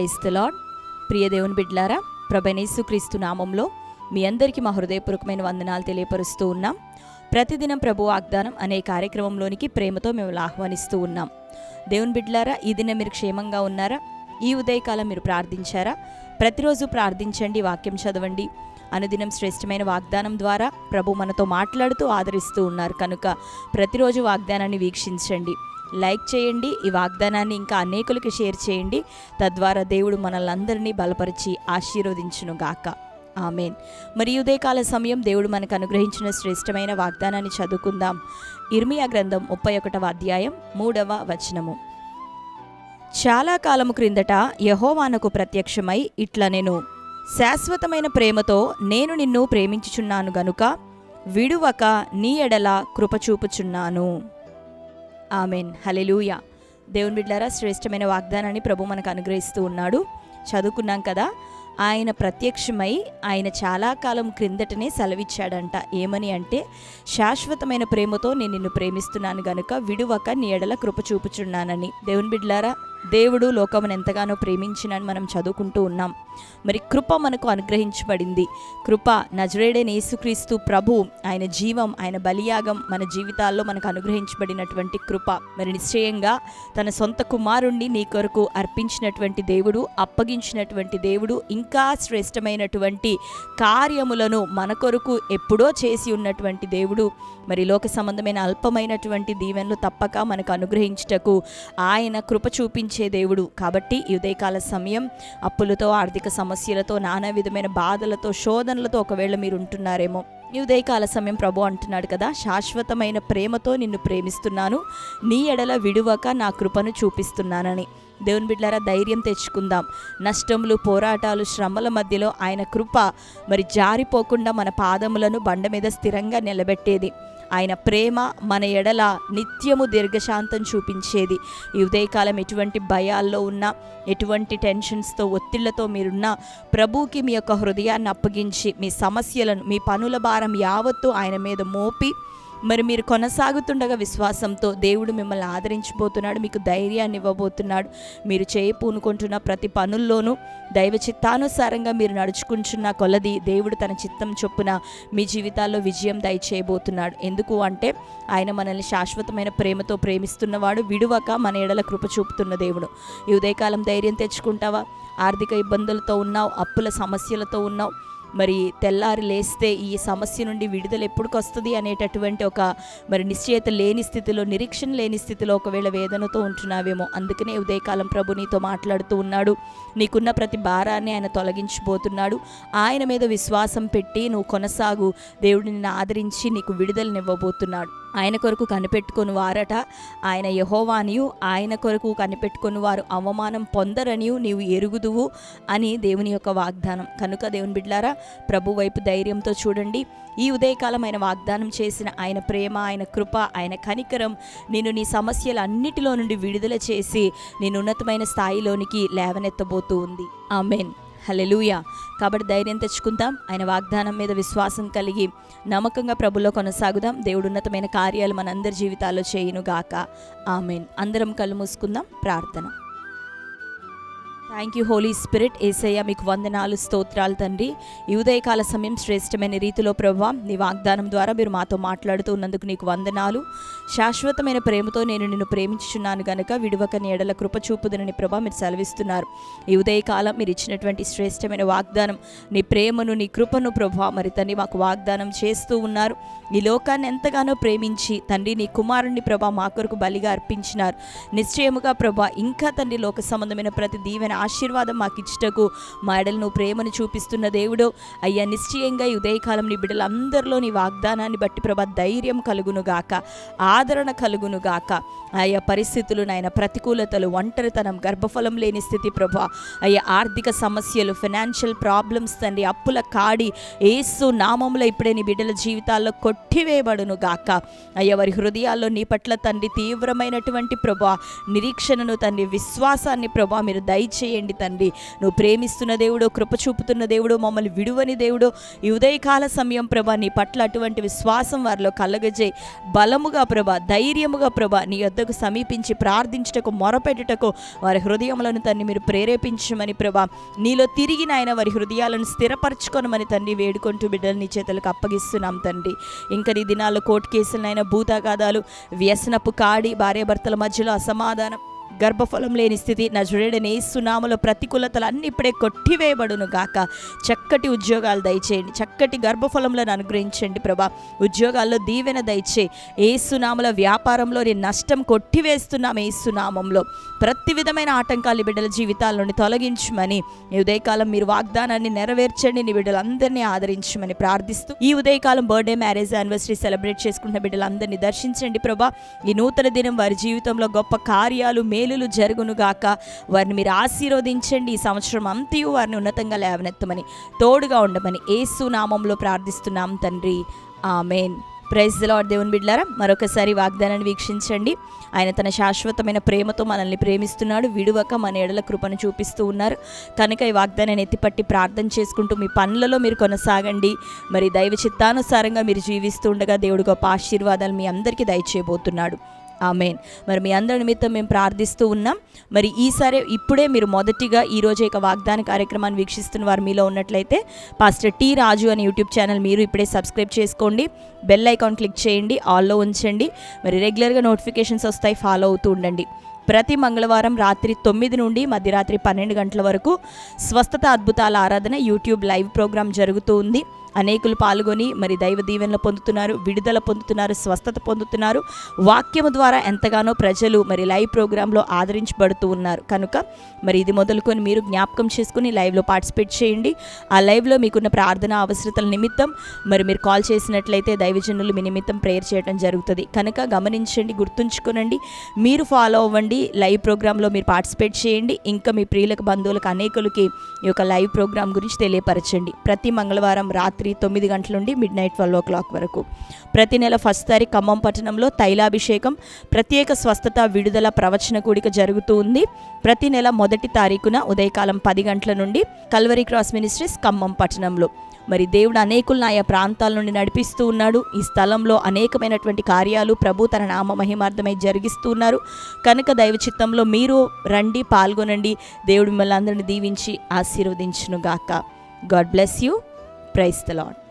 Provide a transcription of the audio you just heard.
Praise lord ప్రియ దేవుని బిడ్లారా ప్రభనేసుక్రీస్తు నామంలో మీ అందరికీ మా హృదయపూర్వకమైన వందనాలు తెలియపరుస్తూ ఉన్నాం. ప్రతిదినం ప్రభు వాగ్దానం అనే కార్యక్రమంలోనికి ప్రేమతో మేము ఆహ్వానిస్తూ ఉన్నాం. దేవుని బిడ్లారా ఈ దినం మీరు క్షేమంగా ఉన్నారా? ఈ ఉదయకాలం మీరు ప్రార్థించారా? ప్రతిరోజు ప్రార్థించండి వాక్యం చదవండి. అనుదినం శ్రేష్టమైన వాగ్దానం ద్వారా ప్రభు మనతో మాట్లాడుతూ ఆదరిస్తూ ఉన్నారు. కనుక ప్రతిరోజు వాగ్దానాన్ని వీక్షించండి. లైక్ చేయండి ఈ వాగ్దానాన్ని ఇంకా అనేకులకి షేర్ చేయండి. తద్వారా దేవుడు మనల్ని బలపరిచి ఆశీర్వదించును గాక ఆమెన్. మరి ఉదయకాల సమయం దేవుడు మనకు అనుగ్రహించిన శ్రేష్టమైన వాగ్దానాన్ని చదువుకుందాం. ఇర్మియా గ్రంథం ముప్పై ఒకటవ అధ్యాయం మూడవ వచనము. చాలా కాలము క్రిందట యహోవానకు ప్రత్యక్షమై ఇట్లా నేను శాశ్వతమైన ప్రేమతో నేను నిన్ను ప్రేమించుచున్నాను గనుక విడువక నీ ఎడల కృపచూపుచున్నాను ఆమెన్. హలెలూయ దేవుని బిడ్డారా శ్రేష్టమైన వాగ్దానాన్ని ప్రభు మనకు అనుగ్రహిస్తూ ఉన్నాడు. చదువుకున్నాం కదా ఆయన ప్రత్యక్షమై ఆయన చాలా కాలం క్రిందటనే సెలవిచ్చాడంట. ఏమని అంటే శాశ్వతమైన ప్రేమతో నేను నిన్ను ప్రేమిస్తున్నాను గనుక విడువక నీ ఎడల కృప చూపుచున్నానని. దేవుని బిడ్లారా దేవుడు లోకమును ఎంతగానో ప్రేమించినని మనం చదువుకుంటూ ఉన్నాం. మరి కృప మనకు అనుగ్రహించబడింది. కృప నజరేడైన యేసుక్రీస్తు ప్రభు ఆయన జీవం ఆయన బలియాగం మన జీవితాల్లో మనకు అనుగ్రహించబడినటువంటి కృప. మరి నిశ్చయంగా తన సొంత కుమారుణ్ణి నీ కొరకు అర్పించినటువంటి దేవుడు అప్పగించినటువంటి దేవుడు ఇంకా శ్రేష్టమైనటువంటి కార్యములను మన కొరకు ఎప్పుడో చేసి ఉన్నటువంటి దేవుడు. మరి లోక సంబంధమైన అల్పమైనటువంటి దీవెనలు తప్పక మనకు అనుగ్రహించుటకు ఆయన కృప చూపించే దేవుడు. కాబట్టి ఉదయకాల సమయం అప్పులతో ఆర్థిక సమస్యలతో నానా విధమైన బాధలతో శోధనలతో ఒకవేళ మీరు ఉంటున్నారేమో ఈ ఉదయకాల సమయం ప్రభు అంటున్నాడు కదా శాశ్వతమైన ప్రేమతో నిన్ను ప్రేమిస్తున్నాను నీ ఎడల విడువక నా కృపను చూపిస్తున్నానని. దేవుని బిడ్డారా ధైర్యం తెచ్చుకుందాం. నష్టములు పోరాటాలు శ్రమల మధ్యలో ఆయన కృప మరి జారిపోకుండా మన పాదములను బండ మీద స్థిరంగా నిలబెట్టేది. ఆయన ప్రేమ మన ఎడల నిత్యము దీర్ఘశాంతం చూపించేది. ఈ ఉదయకాలం ఎటువంటి భయాల్లో ఉన్నా ఎటువంటి టెన్షన్స్తో ఒత్తిళ్ళతో మీరున్న ప్రభుకి మీ యొక్క హృదయాన్ని అప్పగించి మీ సమస్యలను మీ పనుల భారం యావత్తు ఆయన మీద మోపి మరి మీరు కొనసాగుతుండగా విశ్వాసంతో దేవుడు మిమ్మల్ని ఆదరించిపోతున్నాడు మీకు ధైర్యాన్ని ఇవ్వబోతున్నాడు. మీరు చేయి పూనుకుంటున్న ప్రతి పనుల్లోనూ దైవ చిత్తానుసారంగా మీరు నడుచుకుంటున్న కొలది దేవుడు తన చిత్తం చొప్పున మీ జీవితాల్లో విజయం దయచేయబోతున్నాడు. ఎందుకు అంటే ఆయన మనల్ని శాశ్వతమైన ప్రేమతో ప్రేమిస్తున్నవాడు విడువక మన ఎడల కృప చూపుతున్న దేవుడు. ఈ ఉదయకాలం ధైర్యం తెచ్చుకుంటావా? ఆర్థిక ఇబ్బందులతో ఉన్నావు అప్పుల సమస్యలతో ఉన్నావు. మరి తెల్లారి లేస్తే ఈ సమస్య నుండి విడుదల ఎప్పుడుకొస్తుంది అనేటటువంటి ఒక మరి నిశ్చయత లేని స్థితిలో నిరీక్షణ లేని స్థితిలో ఒకవేళ వేదనతో ఉంటున్నావేమో అందుకనే ఉదయకాలం ప్రభు నీతో మాట్లాడుతూ ఉన్నాడు. నీకున్న ప్రతి భారాన్ని ఆయన తొలగించిపోతున్నాడు. ఆయన మీద విశ్వాసం పెట్టి నువ్వు కొనసాగు. దేవుడు నిన్ను ఆదరించి నీకు విడుదలనివ్వబోతున్నాడు. ఆయన కొరకు కనిపెట్టుకుని వారట. ఆయన యహోవానియు ఆయన కొరకు కనిపెట్టుకుని వారు అవమానం పొందరనియు నీవు ఎరుగుదువు అని దేవుని యొక్క వాగ్దానం. కనుక దేవుని బిడ్లారా ప్రభు వైపు ధైర్యంతో చూడండి. ఈ ఉదయకాలం ఆయన వాగ్దానం చేసిన ఆయన ప్రేమ ఆయన కృప ఆయన కనికరం నేను నీ సమస్యలన్నిటిలో నుండి విడుదల చేసి నేను ఉన్నతమైన స్థాయిలోనికి లేవనెత్తబోతూ ఉంది. ఆమెన్. హలెలూయ కాబట్టి ధైర్యం తెచ్చుకుందాం. ఆయన వాగ్దానం మీద విశ్వాసం కలిగి నమ్మకంగా ప్రభులో కొనసాగుదాం. దేవుడు ఉన్నతమైన కార్యాలు మనందరి జీవితాల్లో చేయును గాక ఆమెన్. అందరం కళ్ళు మూసుకుందాం. ప్రార్థన. Thank you holy spirit Yesayya మీకు వందనాలు స్తోత్రాలు తండ్రి. ఈ ఉదయకాల సమయం శ్రేష్టమైన రీతిలో ప్రభావ నీ వాగ్దానం ద్వారా మీరు మాతో మాట్లాడుతూ ఉన్నందుకు నీకు వందనాలు. శాశ్వతమైన ప్రేమతో నేను నిన్ను ప్రేమించుచున్నాను గనుక విడువక నీడల కృప చూపుదనని ప్రభా మీరు సెలవిస్తున్నారు. ఈ ఉదయకాలం మీరు ఇచ్చినటువంటి శ్రేష్టమైన వాగ్దానం నీ ప్రేమను నీ కృపను ప్రభా మరి తండ్రి మాకు వాగ్దానం చేస్తూ ఉన్నారు. ఈ లోకాన్ని ఎంతగానో ప్రేమించి తండ్రి నీ కుమారుణ్ణి ప్రభా మా కొరకు బలిగా అర్పించినారు. నిశ్చయముగా ప్రభా ఇంకా తండ్రి లోక సంబంధమైన ప్రతి దీవెన ఆశీర్వాదం మాకు ఇచ్చటకు మా ఎడలను ప్రేమను చూపిస్తున్న దేవుడు. అయ్యా నిశ్చయంగా ఈ ఉదయకాలం నీ బిడ్డలందరిలో నీ వాగ్దానాన్ని బట్టి ప్రభా ధైర్యం కలుగును గాక ఆదరణ కలుగును గాక. ఆయా పరిస్థితులు నాయన ప్రతికూలతలు ఒంటరితనం గర్భఫలం లేని స్థితి ప్రభా. అయ్యా ఆర్థిక సమస్యలు ఫినాన్షియల్ ప్రాబ్లమ్స్ తండ్రి అప్పుల కాడి ఏసు నామంలో ఇప్పుడే నీ బిడ్డల జీవితాల్లో కొట్టివేయబడును గాక. అయ్యా వారి హృదయాల్లో నీ పట్ల తండ్రి తీవ్రమైనటువంటి ప్రభా నిరీక్షణను తండ్రి విశ్వాసాన్ని ప్రభా మీరు దయచేయ చేయండి తండ్రి. నువ్వు ప్రేమిస్తున్న దేవుడు కృప చూపుతున్న దేవుడు మమ్మల్ని విడువని దేవుడు ఈ ఉదయకాల సమయం ప్రభా నీ పట్ల అటువంటి విశ్వాసం వారిలో కలగజేయి. బలముగా ప్రభా ధైర్యముగా ప్రభా నీ వద్దకు సమీపించి ప్రార్థించుటకు మొరపెట్టుటకు వారి హృదయములను తండ్రి మీరు ప్రేరేపించమని ప్రభా నీలో తిరిగి నాయన వారి హృదయాలను స్థిరపరచుకొనమని తండ్రి వేడుకుంటూ బిడ్డలు నీ చేతులకు అప్పగిస్తున్నాం తండ్రి. ఇంకా నీ దినాల్లో కోర్టు కేసులైన భూతాగాదాలు వ్యసనపు కాడి భార్యాభర్తల మధ్యలో అసమాధానం. గర్భఫలం లేని స్థితి నజరేడని సునామలో ప్రతికూలతలు అన్ని ఇప్పుడే కొట్టివేయబడును గాక. చక్కటి ఉద్యోగాలు దయచేయండి. చక్కటి గర్భఫలంలను అనుగ్రహించండి ప్రభా. ఉద్యోగాల్లో దీవెన దయచే ఏసునామల వ్యాపారంలో నేను నష్టం కొట్టివేస్తున్నాం ఏసునామంలో ప్రతి విధమైన ఆటంకాలు బిడ్డల జీవితాల నుండి తొలగించమని ఈ ఉదయకాలం మీరు వాగ్దానాన్ని నెరవేర్చండి. నీ బిడ్డలందరినీ ఆదరించమని ప్రార్థిస్తూ ఈ ఉదయకాలం బర్త్డే మ్యారేజ్ యానివర్సరీ సెలబ్రేట్ చేసుకుంటున్న బిడ్డలందరినీ దర్శించండి ప్రభా. ఈ నూతన దినం వారి జీవితంలో గొప్ప కార్యాలు మేలు మేలులు జరుగును గాక వారిని మీరు ఆశీర్వదించండి. ఈ సంవత్సరం అంతయు వారిని ఉన్నతంగా లేవనెత్తమని తోడుగా ఉండమని ఏసు నామంలో ప్రార్థిస్తున్నాం తండ్రి. ఆమెన్. ప్రైజ్ లాడ్ దేవుని బిడ్లారా మరొకసారి వాగ్దానాన్ని వీక్షించండి. ఆయన తన శాశ్వతమైన ప్రేమతో మనల్ని ప్రేమిస్తున్నాడు. విడువక మన ఎడల కృపను చూపిస్తూ ఉన్నారు. కనుక ఈ వాగ్దానాన్ని ఎత్తిపట్టి ప్రార్థన చేసుకుంటూ మీ పనులలో మీరు కొనసాగండి. మరి దైవ చిత్తానుసారంగా మీరు జీవిస్తూ ఉండగా దేవుడు గొప్ప ఆశీర్వాదాలు మీ అందరికీ దయచేయబోతున్నాడు. ఆమెన్. మరి మీ అందరి నిమిత్తం మేము ప్రార్థిస్తూ ఉన్నాం. మరి ఈసారి ఇప్పుడే మీరు మొదటిగా ఈరోజు యొక్క వాగ్దాన కార్యక్రమాన్ని వీక్షిస్తున్న వారు మీలో ఉన్నట్లయితే పాస్టర్ టీ రాజు అనే యూట్యూబ్ ఛానల్ మీరు ఇప్పుడే సబ్స్క్రైబ్ చేసుకోండి. బెల్ ఐకాన్ క్లిక్ చేయండి. ఆల్లో ఉంచండి. మరి రెగ్యులర్గా నోటిఫికేషన్స్ వస్తాయి. ఫాలో అవుతూ ఉండండి. ప్రతి మంగళవారం రాత్రి తొమ్మిది నుండి మధ్యరాత్రి పన్నెండు గంటల వరకు స్వస్థత అద్భుతాల ఆరాధన యూట్యూబ్ లైవ్ ప్రోగ్రాం జరుగుతూ ఉంది. అనేకులు పాల్గొని మరి దైవ దీవెనలు పొందుతున్నారు విడుదల పొందుతున్నారు స్వస్థత పొందుతున్నారు. వాక్యము ద్వారా ఎంతగానో ప్రజలు మరి లైవ్ ప్రోగ్రాంలో ఆదరించబడుతూ ఉన్నారు. కనుక మరి ఇది మొదలుకొని మీరు జ్ఞాపకం చేసుకుని లైవ్లో పార్టిసిపేట్ చేయండి. ఆ లైవ్లో మీకున్న ప్రార్థన అవసరతల నిమిత్తం మరి మీరు కాల్ చేసినట్లయితే దైవజనులు మీ నిమిత్తం ప్రేయర్ చేయడం జరుగుతుంది. కనుక గమనించండి గుర్తుంచుకోనండి. మీరు ఫాలో అవ్వండి లైవ్ ప్రోగ్రాంలో మీరు పార్టిసిపేట్ చేయండి. ఇంకా మీ ప్రియులకు బంధువులకు అనేకులకి ఈ యొక్క లైవ్ ప్రోగ్రాం గురించి తెలియపరచండి. ప్రతి మంగళవారం రాత్రి తొమ్మిది గంటల నుండి midnight twelve o'clock వరకు. ప్రతి నెల ఫస్ట్ తారీఖు ఖమ్మం పట్టణంలో తైలాభిషేకం ప్రత్యేక స్వస్థత విడుదల ప్రవచన కూడిక జరుగుతూ ఉంది. ప్రతి నెల మొదటి తారీఖున ఉదయకాలం పది గంటల నుండి కల్వరీ క్రాస్ మినిస్ట్రీస్ ఖమ్మం పట్టణంలో. మరి దేవుడు అనేకులను ఆయా ప్రాంతాల నుండి నడిపిస్తూ ఉన్నాడు. ఈ స్థలంలో అనేకమైనటువంటి కార్యాలు ప్రభు తన నామ మహిమార్థమై జరిగిస్తూ ఉన్నారు. కనుక దైవ చిత్తంలో మీరు రండి పాల్గొనండి. దేవుడు మిమ్మల్ని అందరిని దీవించి ఆశీర్వదించునుగాక. God bless you. Praise the Lord.